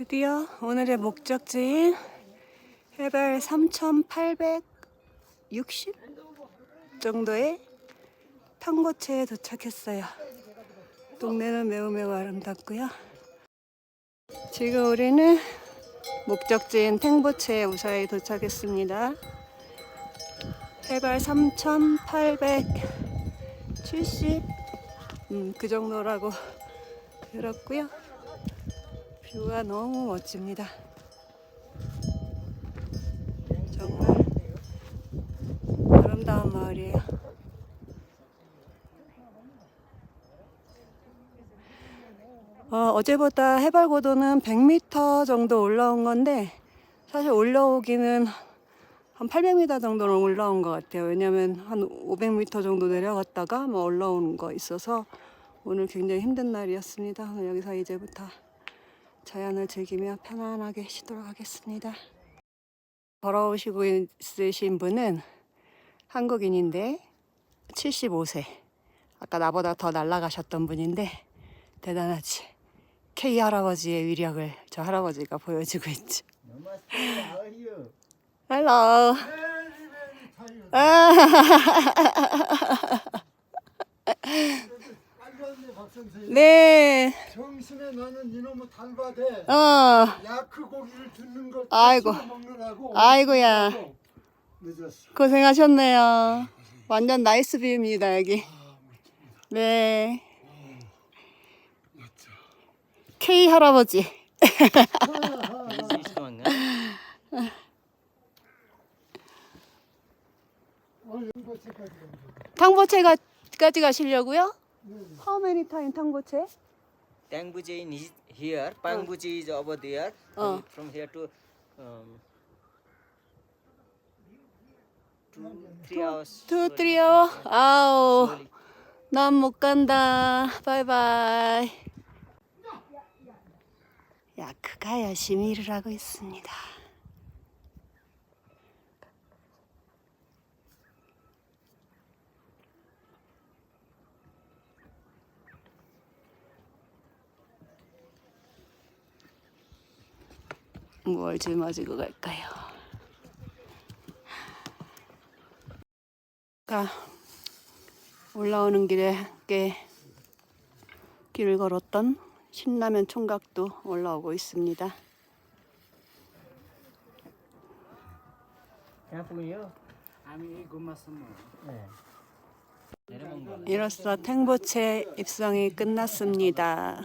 드디어 오늘의 목적지인 해발 3,860 정도의 탕고체에 도착했어요. 동네는 매우 매우 아름답고요. 지금 우리는 목적지인 탱보체에 무사히 도착했습니다. 해발 3,870, 음, 그 정도라고 들었고요. 뷰가 너무 멋집니다. 정말 아름다운 마을이에요. 어, 어제보다 해발 고도는 100m 정도 올라온 건데 사실 올라오기는 한 800m 정도는 올라온 것 같아요. 왜냐면 한 500m 정도 내려갔다가 뭐 올라오는 거 있어서 오늘 굉장히 힘든 날이었습니다. 여기서 이제부터 자연을 즐기며 편안하게 쉬도록 하겠습니다. 걸어오시고 있으신 분은 한국인인데 75세. 아까 나보다 더 날아가셨던 분인데 대단하지. K 할아버지의 위력을 저 할아버지가 보여주고 있지. Namaste, how 이놈의 달바대 어. 야크 고기를 줍는 걸 아이고. 먹느라고 아이고야. 늦었어. 고생하셨네요. 완전 나이스 뷰입니다, 여기. 네. K 할아버지. 오늘 연고체까지 온 탕보체까지 가시려고요? How many time 탕보체? Tangbuji is here, Pangbuji is over there. Oh. And From here to um, two, three hours. 투, slowly. 쓰리 어 아우. Slowly. 난못 간다. 바이바이. 야크가 열심히 일을 하고 있습니다. 뭘 짊어지고 갈까요? 아까 올라오는 길에 꽤 길을 걸었던 신라면 총각도 올라오고 있습니다. 네. 이로써 탱보채 입성이 끝났습니다.